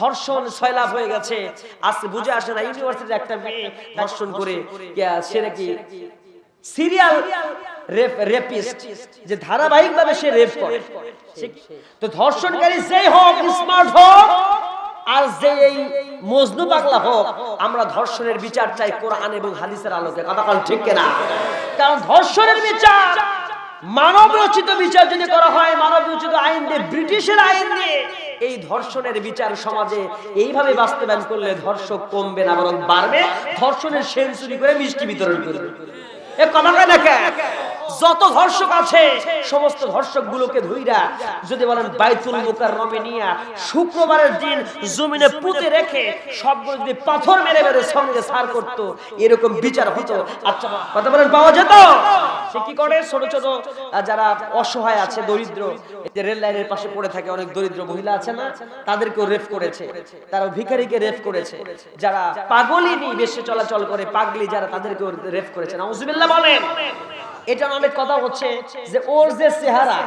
ধর্ষণ ছয়লাভ হয়ে গেছে। আজকে বুঝে আসে না, ইউনিভার্সিটির একটা মেয়ে ধর্ষণ করে সে নাকি? সিরিয়াল রেপ রেপিস্ট, যে সে রেপ করে। তো ধর্ষণকারী যেই হোক, স্মার্ট হোক, আর যে এই মজনু পাগলা হোক, আমরা ধর্ষণের বিচার চাই কোরআন এবং হাদিসের আলোকে। কথা ঠিক কিনা? কারণ ধর্ষণের বিচার মানব রচিত বিচার যদি করা হয় মানব রচিত আইন দিয়ে, ব্রিটিশের আইন দিয়ে এই ধর্ষণের বিচার সমাজে এইভাবে বাস্তবায়ন করলে ধর্ষক কমবে না, বরং বাড়বে ধর্ষণের সেঞ্চুরি করে মিষ্টি বিতরণ করবে এ কথা কয় না? যত ধর্ষক আছে, সমস্ত ধর্ষক গুলোকে ধুইরা যদি বলেন বাইতুল মুকাররমে নিয়া শুক্রবারের দিন জমিনে পুঁতে রেখে সবগুলো যদি পাথর মেরে মেরে সঙ্গে সার করত, এরকম বিচার হতো। আচ্ছা কথা বলেন, পাওয়া যেত? সে কি করে? ছোট ছোট যারা অসহায় আছে, দরিদ্র রেল লাইনের পাশে পড়ে থাকে অনেক দরিদ্র মহিলা আছে না, তাদেরকেও রেফ করেছে। তারা ভিখারিকে রেফ করেছে। যারা পাগলিনী বেশি চলাচল করে, পাগলি যারা তাদেরকেও রেফ করেছে। নাউজুবিল্লাহ বলেন। এটা অনেক কথা হচ্ছে যে ওর যে চেহারা,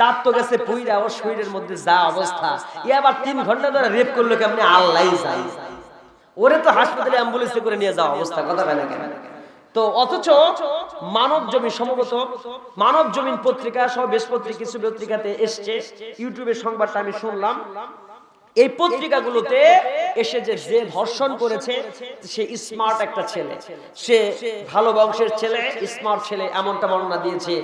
দাঁত তো গেছে পুইরা, ওর শরীরের মধ্যে যা অবস্থা। ই আবার তিন ঘণ্টা ধরে রেপ করল কেমনি? আল্লাহ যাই ওরে তো হাসপাতালে অ্যাম্বুলেন্সে করে নিয়ে যাওয়া অবস্থা, কথা কেন কেন? তো অথচ মানব জমি সম্ভবত, মানব জমিন পত্রিকা সহ বেশ পত্রিকা কিছু পত্রিকাতে এসছে। ইউটিউবের সংবাদটা আমি শুনলাম। এই পত্রিকাগুলোতে এসে যে যে ধর্ষণ করেছে সে স্মার্ট একটা ছেলে। সে ভালো বংশের ছেলে স্মার্ট ছেলে এমনটা বর্ণনা দিয়েছে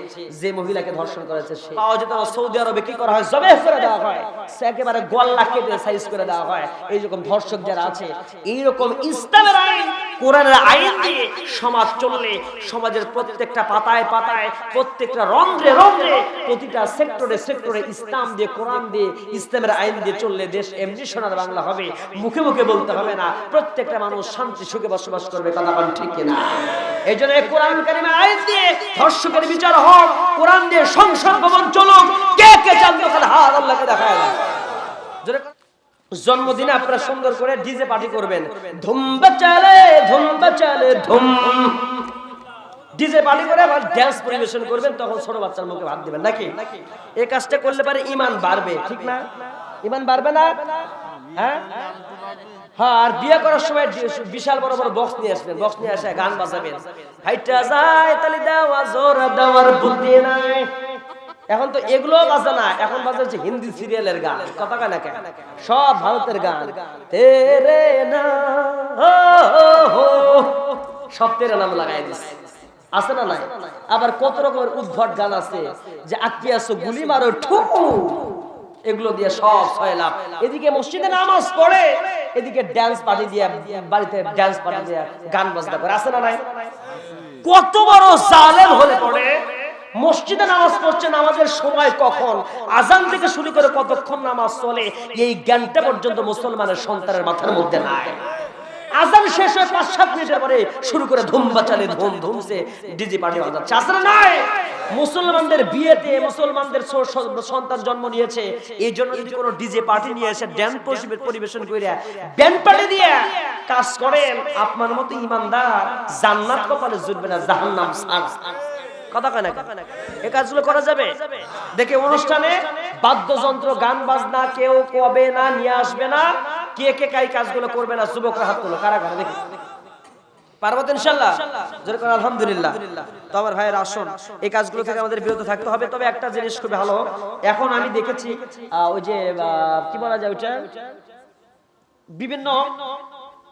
যে মহিলাকে ধর্ষণ করেছে সে। পাওয়া যেত সৌদি আরবে কি করা হয়? জবে করে দেওয়া হয়। সে একেবারে গল্লা কেটে সাইজ করে দেওয়া হয়। এইরকম ধর্ষক যারা আছে এইরকম ইসলামের আইন কোরআনের আইন দিয়ে সমাজ চললে, সমাজের প্রত্যেকটা পাতায় পাতায়, প্রত্যেকটা রন্ধ্রে রন্ধ্রে, প্রতিটা সেক্টরে সেক্টরে ইসলাম দিয়ে, কোরআন দিয়ে, ইসলামের আইন দিয়ে চললে দেশ এমনি সোনার বাংলা হবে। মুখে মুখে বলতে হবে না, প্রত্যেকটা মানুষ শান্তি, সুখে বসবাস করবে, কথা বল ঠিক কিনা? এই জন্য কোরআন কারিমের আইন দিয়ে ধর্ষকের বিচার হোক, কোরআন দিয়ে সংসদ ভবন চলুক, কে কে খালি হাত আল্লাহকে দেখায় না? জন্মদিনে আপনারা সুন্দর করে ডিজে পার্টি করবেন। ধুম বাচালে ধুম বাচালে, ধুম। ডিজে পার্টি করে আবার ড্যান্স পরিবেশন করবেন, তখন ছোট বাচ্চার মুখে ভাত দিবেন, নাকি? এই কাজটা করলে পারে ইমান বাড়বে, ঠিক না? ইমান বাড়বে না? হ্যাঁ? হ্যাঁ আর বিয়ে করার সময় বিশাল বড় বড় বক্স নিয়ে আসবেন বক্স নিয়ে আসে গান বাজাবেন। হাইটা যায়, তালি দেওয়া জোর দেওয়ার বুদ্ধি নাই। এখন তো এগুলো বাজে না, এখন বাজে হচ্ছে হিন্দি সিরিয়ালের গান, কথা কয় কেন? সব ভারতের গান। তেরে না। সব তেরে নাম লাগাই দিচ্ছে আছে না নাই? আবার কত রকমের উদ্ভট গান আছে যে আটকে আসো গুলি মারো, ঠু। এগুলো দিয়ে সব ছয় লাভ এদিকে মসজিদে নামাজ পড়ে, এদিকে ড্যান্স পার্টি দিয়ে, বাড়িতে ড্যান্স পার্টি দিয়ে গান বাজনা করে। আছে না নাই? কত বড় জালেম হলে পড়ে। মসজিদে নামাজ পড়ছে, নামাজের সময় কখন? আজান থেকে শুরু করে কতক্ষণ নামাজ চলে? এই জ্ঞানটা পর্যন্ত মুসলমানের সন্তানের মাথার মধ্যে নাই। আজান শেষ হয়ে পাঁচ, সাত মিনিটের পরে শুরু করে ধুম বাচালে ধুম ধুমছে, ডিজি পার্টি বাজাচ্ছে আসলে নাই! মুসলমানদের বিয়েতে মুসলমানদের সন্তান জন্ম নিয়েছে। এই জন্য যদি কোনো ডিজে পার্টি নিয়ে এসে ড্যান্স পরিবেশন করে ব্যান্ড পার্টি দিয়ে কাজ করেন, আপনার মতো ইমানদার জান্নাত কপালে জুটবে না, জাহান্নাম সার কথা কয় না? এই কাজগুলো করা যাবে? দেখে অনুষ্ঠানে বাদ্যযন্ত্র, গান বাজনা কেউ কবে না নিয়ে আসবে না। কে কে কাই কাজগুলো করবে না? যুবকরা হাত তুলো কারা কারা? ইনশাল্লাহ? আলহামদুলিল্লাহ। এই কাজগুলো আমাদের বিরত থাকতে হবে। তবে একটা জিনিস খুব ভালো এখন আমি দেখেছি ওই যে কি বলা যায় ওইটা? বিভিন্ন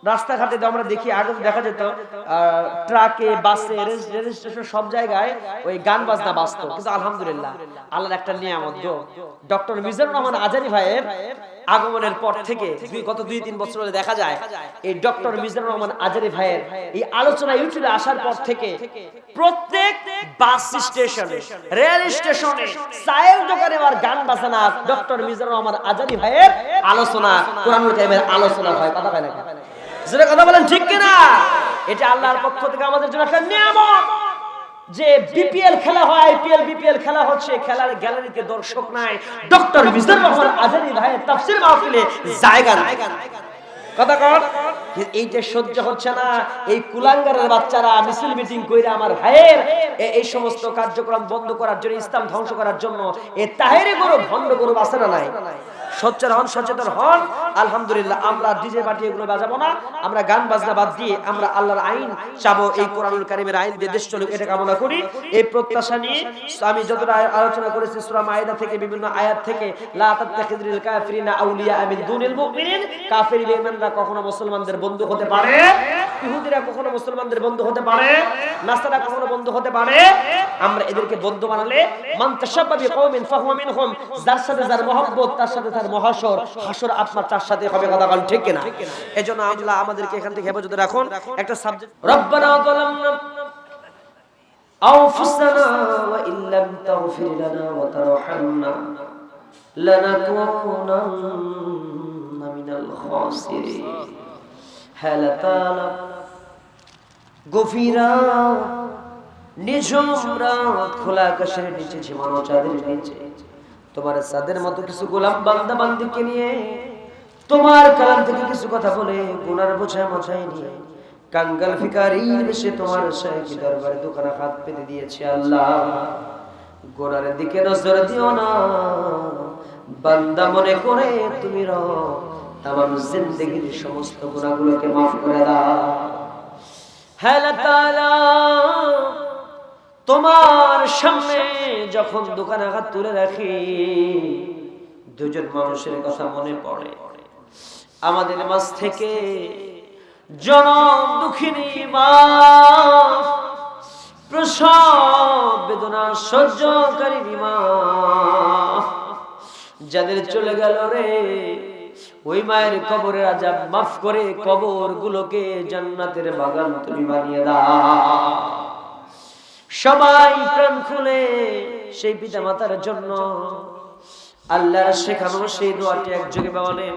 রাস্তাঘাটে আমরা দেখি আগে দেখা যেত ট্রাকে, বাসে রেজিস্ট্রেশন সব জায়গায় ওই গান বাজনা বাজতো। কিন্তু আলহামদুলিল্লাহ, আল্লাহর একটা নিয়ামত গো। ডক্টর মিজানুর রহমান আজারি ভাইয়ের আগমনের পর থেকে গত দুই, তিন বছর ধরে দেখা যায়, এই ডক্টর মিজানুর রহমান আজারি ভাইয়ের এই আলোচনা ইউটিউবে আসার পর থেকে প্রত্যেক বাস স্টেশনে, রেল স্টেশনে চায়ের দোকানে আর গান বাজানা, ডক্টর মিজানুর রহমান আজারি ভাইয়ের আলোচনা, কোরআনুল কারিমের আলোচনা হয়। কথা হয় না যেটা কথা বলেন, ঠিক কিনা? এটা আল্লাহর পক্ষ থেকে আমাদের জন্য একটা নিয়ামত। যে বিপিএল খেলা হয়, আইপিএল, বিপিএল খেলা হচ্ছে, খেলার গ্যালারিতে দর্শক নাই। ডক্টর মিজানুর রহমান আজারি ভাইয়ের তাফসীর মাহফিলে জায়গা নাই। কথা কর এইটা সহ্য হচ্ছে না। এই কুলাঙ্গারের বাচ্চারা মিছিল মিটিং কইরা আমার ভাইয়ের এই সমস্ত কার্যক্রম বন্ধ করার জন্য, ইসলাম ধ্বংস করার জন্য এ তাহেরে গরু, ভণ্ড গরু আছে না নাই। সোচ্চার হন, সচেতন হন। আলহামদুলিল্লাহ, আমরা ডিজে পার্টি এগুলো বাজাবো না। আমরা গান বাজনা বাদ দিয়ে আমরা আল্লাহর আইন চাবো, এই কোরআনুল কারিমের আইন দিয়ে দেশ চলুক, এটা কামনা করি। এই প্রত্যাশা নিয়ে আমি যতটা আলোচনা করেছি, সূরা মাইদা থেকে বিভিন্ন আয়াত থেকে, লা তাত্তাখিযুল কাফিরিনা আউলিয়া মিন দুনিল মুমিনিন। কাফির বেঈমানরা কখনো মুসলমানদের বন্ধু হতে পারে, ইহুদিরা কখনো মুসলমানদের বন্ধু হতে পারে, নাসারা কখনো বন্ধু হতে পারে। আমরা এদেরকে বন্ধু বানালে, মান তাশাব্বা বিকওমিন ফাহুয়া মিনহুম, যার সাথে যার মহব্বত, তার সাথে তার মহাশর হাসর আত্মা তার সাথে হবে কথা বল ঠিক কিনা এজন্য আল্লাহ আমাদেরকে এখান থেকে হেফাজতে রাখুন একটা সাবজেক্ট রব্বানা যালামনা أنفسنا وإن لم تغفر لنا وترحمنا لنكونن من الخاسرين هل تعالى গভীরা নিঝুম রাত খোলা আকাশের নিচে ঝিমানো চাঁদের নিচে তোমার চাঁদের মতো কিছু গোলাম বান্দা বান্দিকে নিয়ে তোমার কালাম থেকে কিছু কথা বলে গুনার বোঝা মাথায় নিয়ে কাঙ্গাল ফিকারি এসে তোমার দরবারে দোকানে হাত পেতে দিয়েছে আল্লাহ। গোনার দিকে নজর দিও না। বান্দা মনে করে তুমি রহ সমস্ত গুণাগুলোকে মাফ করে দাও। তাআলা, তোমার সামনে যখন দোকান আঘাত তুলে রাখি দুজন মানুষের কথা মনে পড়ে। আমাদের মাঝ থেকে জনম দুঃখিনী মা, প্রসব বেদনা সহ্যকারী মা, যাদের চলে গেল রে, ওই মায়ের কবরের আজাব মাফ করে কবর গুলোকে জান্নাতের বাগান তুমি বানিয়ে দাও। সবাই প্রাণ খুলে সেই পিতা মাতার জন্য আল্লাহর শেখানো সেই দোয়াটি একযোগে বলেন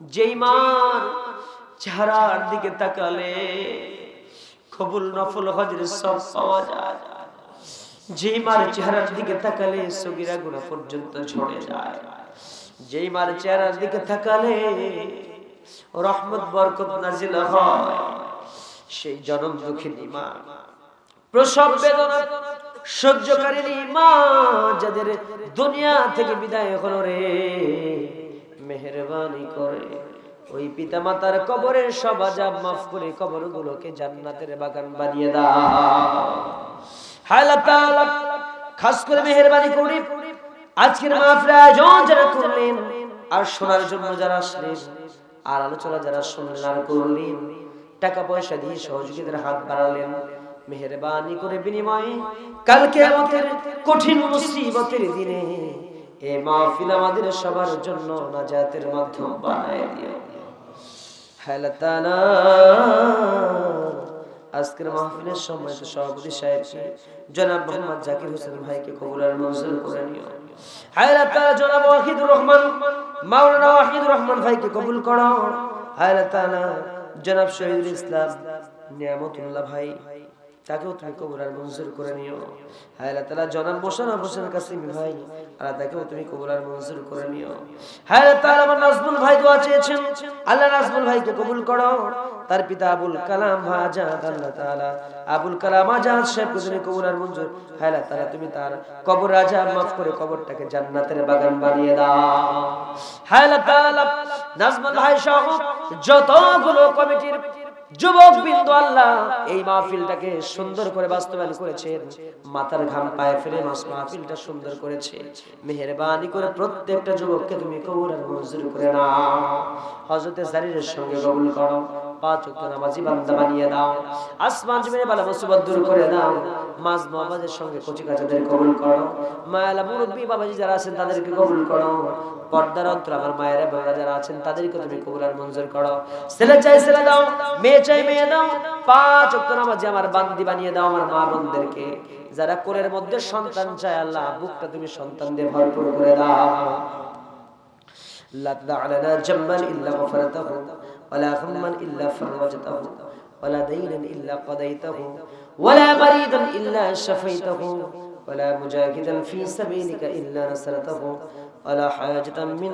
যেই মার চেহারার দিকে তাকালে কবুল, নফল, হজের সব পাওয়া যায়। যেই মার চেহারার দিকে তাকালে সগিরা গুণা পর্যন্ত ঝরে যায়। যেই মার চেহারার দিকে তাকালে রহমত, বরকত নাজিল হয়, সেই জনম দুঃখিনী মা প্রসব বেদনা সহ্যকারিনী মা যাদের দুনিয়া থেকে বিদায় হলো রে। মেহরবানি করে। ওই পিতা মাতার কবরের সব আজাব মাফ করে কবরগুলোকে জান্নাতের বাগান বানিয়ে দাও। করে মেহরবানি করে। আজকের মাহফিল আয়োজন যারা করলেন আর শোনার জন্য যারা আসলেন আর আলোচনা যারা শুনলেন আর করলেন, টাকা পয়সা দিয়ে সহযোগীদের হাত বাড়ালেন। মেহরবানি করে বিনিময়ে কালকে আমাদের কঠিন মুসিবতের দিনে এই মাহফিল আমাদের সবার জন্য নাজাতের মাধ্যম বানায় দিও। আজকের মাহফিলের সময় তো সভাপতি সাহেবকে জনাব মোহাম্মদ জাকির হোসেন ভাইকে কবুল আর মঞ্জুর করে নিও। হায় তাআলা, জনাব ওয়াহিদুর রহমান, মাওলানা ওয়াহিদুর রহমান ভাইকে কবুল করো। হায় তাআলা, জনাব শহীদুল ইসলাম নিয়ামতুল্লাহ ভাই, তাকেও তুমি কবুল আর মঞ্জুর করে নিও। হায় আল্লাহ তাআলা, জনাব মোশাররফ হোসেন কাসিমি ভাই আল্লাহ তাকেও তুমি কবুল আর মঞ্জুর করে নিও। হায় আল্লাহ আমার নাজমুল ভাই দোয়া চেয়েছেন। আল্লাহ নাজমুল ভাইকে কবুল করো। তার পিতা আবুল কালাম আজাদ আল্লাহ তাআলা আবুল কালাম আজাদ সাহেবকে তুমি কবুল আর মঞ্জুর। হায় আল্লাহ তুমি তার কবর আজাব মাফ করে কবরটাকে জান্নাতের বাগান বানিয়ে দাও। হায় তাআলা, নাজমুল ভাই সহ যতগুলো কমিটির যুবক বিন্দু আল্লাহ এই মাহফিলটাকে সুন্দর করে বাস্তবায়ন করেছেন। মাথার ঘাম পায়ে ফেলে মাহফিলটা সুন্দর করেছে। মেহরবানি করে প্রত্যেকটা যুবককে তুমি কবুল আর মঞ্জুর করে নাও। হযরতে জারিরের সঙ্গে কবুল করো। পাঁচ ওয়াক্ত নামাজি বান্দা বানিয়ে দাও। আসমান জমিনে বালা মুসিবত দূর করে দাও। মাঝ মোহাম্মদের সঙ্গে কচি কাচাদের কবুল করো মায়ালা মুরব্বী বাবাজি যারা আছেন তাদেরকে কবুল করো পর্দার অন্তর আমার মায়েরা বোনেরা যারা আছেন তাদেরকে তুমি কবুল আর মঞ্জুর করো ছেলে চাই ছেলে দাও মেয়ে চাই মেয়ে দাও পাঁচ ওয়াক্ত নামাজি আমার বান্দি বানিয়ে দাও আমার মা বোনদেরকে যারা কোলের মধ্যে সন্তান চায় আল্লাহ বুকটা তুমি সন্তান দিয়ে ভরপুর করে দাও لا تدع لنا جنبا إلا غفرته ولا هما إلا فرجته ولا دينا إلا قضيته ولا مريضا إلا شفيته ولا مجاهدا في سبيلك إلا نصرته ولا حاجة من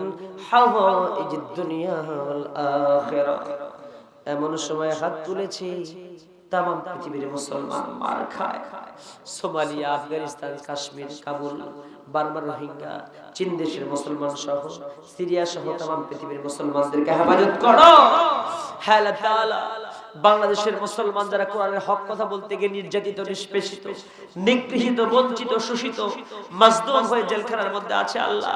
حوائج الدنيا والآخرة এমন সময় হাত তুলেছি তাম পৃথিবীর মুসলমান মার খায় Somalia Afghanistan Kashmir Kabul Burma Rohingya চীন দেশের মুসলমান সহ সিরিয়া সহ তাম পৃথিবীর মুসলমানদেরকে হেফাজত করো হ্যাঁ আল্লাহ তাআলা, বাংলাদেশের মুসলমান যারা কোরআনের হক কথা বলতে গিয়ে নির্যাতিত, নিষ্পেষিত, নিগৃহীত, বঞ্চিত, শোষিত, মাজদুম হয়ে জেলখানার মধ্যে আছে আল্লাহ।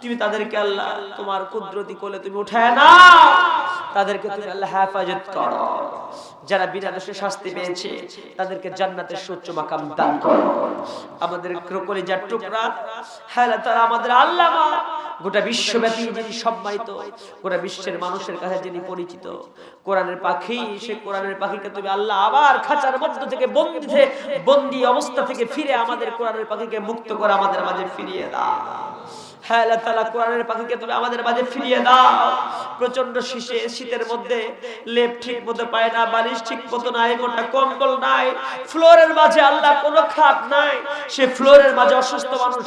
তুমি তাদেরকে আল্লাহ তোমার কুদরতি কোলে তুমি উঠায় না তাদেরকে তুমি আল্লাহ হেফাজত করো। যারা বিনা দোষে শাস্তি পেয়েছে, তাদেরকে জান্নাতের সুচ্চ মাকাম দান করো। আমাদের কলিজার টুকরা হ্যাঁ আল্লাহ তারা আমাদের আল্লামা গোটা বিশ্বব্যাপী যিনি সম্মানিত, গোটা বিশ্বের মানুষের কাছে যিনি পরিচিত, কোরআনের পাখি, সে কোরআনের পাখিকে তুমি আল্লাহ আবার খাঁচার মধ্য থেকে বন্দি বন্দি অবস্থা থেকে ফিরে আমাদের কোরআনের পাখিকে মুক্ত করে আমাদের মাঝে ফিরিয়ে দাও। হ্যাঁ তাআলা কোরআনের পাখিকে আমাদের মাঝে ফিরিয়ে দাও। প্রচণ্ড শীতের মধ্যে ঠিক মতো না, বালিশ ঠিক মতো নাই ফ্লোরের মাঝে আল্লাহ নাই। সে ফ্লোরের মাঝে অসুস্থ মানুষ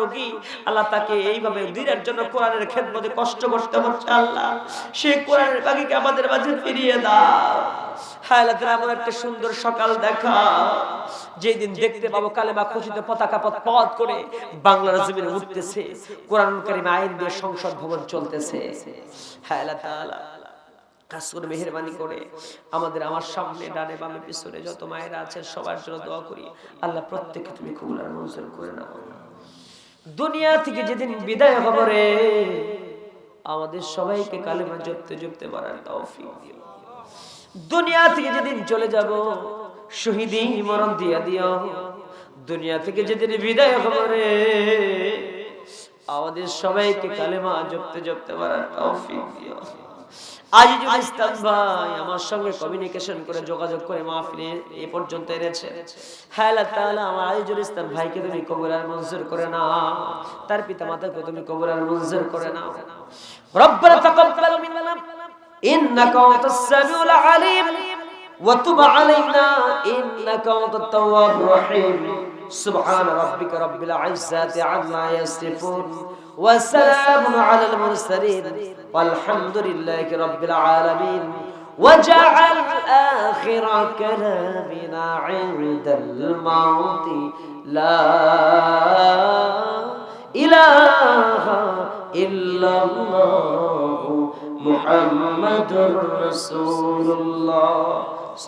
রোগী। আল্লাহ তাকে এইভাবে দিনের জন্য কোরআনের খেদমতে কষ্ট করতে হচ্ছে, আল্লাহ। সে কোরআনের পাখিকে আমাদের মাঝে ফিরিয়ে দাও। হ্যাঁ আল্লাহ এমন একটা সুন্দর সকাল দেখা যেই দিন দেখতে পাবো কালেমা খচিত পতাকা পথ করে বাংলার জমিনে উঠতেছে। কোরআন কারিমে আইন দিয়ে সংসদ ভবন চলতেছে। আমাদের দুনিয়া থেকে যেদিন বিদায় আমাদের সবাইকে কালেমা জপতে জপতে মারার দুনিয়া থেকে যেদিন চলে যাব শহীদী মরণ দিয়া দিও। দুনিয়া থেকে যেদিন বিদায় হবে আমাদের সবাইকে কালেমা জপতে জপতে পারার তৌফিক দিও। আজিজুল ইসলাম ভাই, আমার সঙ্গে কমিউনিকেশন করে যোগাযোগ করে মাহফিলে এ পর্যন্ত এনেছে হ্যাঁ আমার আজিজুল ইসলাম ভাইকে তুমি কবুলার মঞ্জুর করে না তার পিতা মাতাকে তুমি কবুলার মঞ্জুর করে না তাকাব্বাল মিন্না, ইন্নাকা আলিম। وتب علينا إنك أنت التواب الرحيم. سبحان ربك رب العزة عما يصفون وسلام على المرسلين والحمد لله رب العالمين. وجعل آخر كلامنا عند الموت. لا إله إلا الله محمد رسول الله.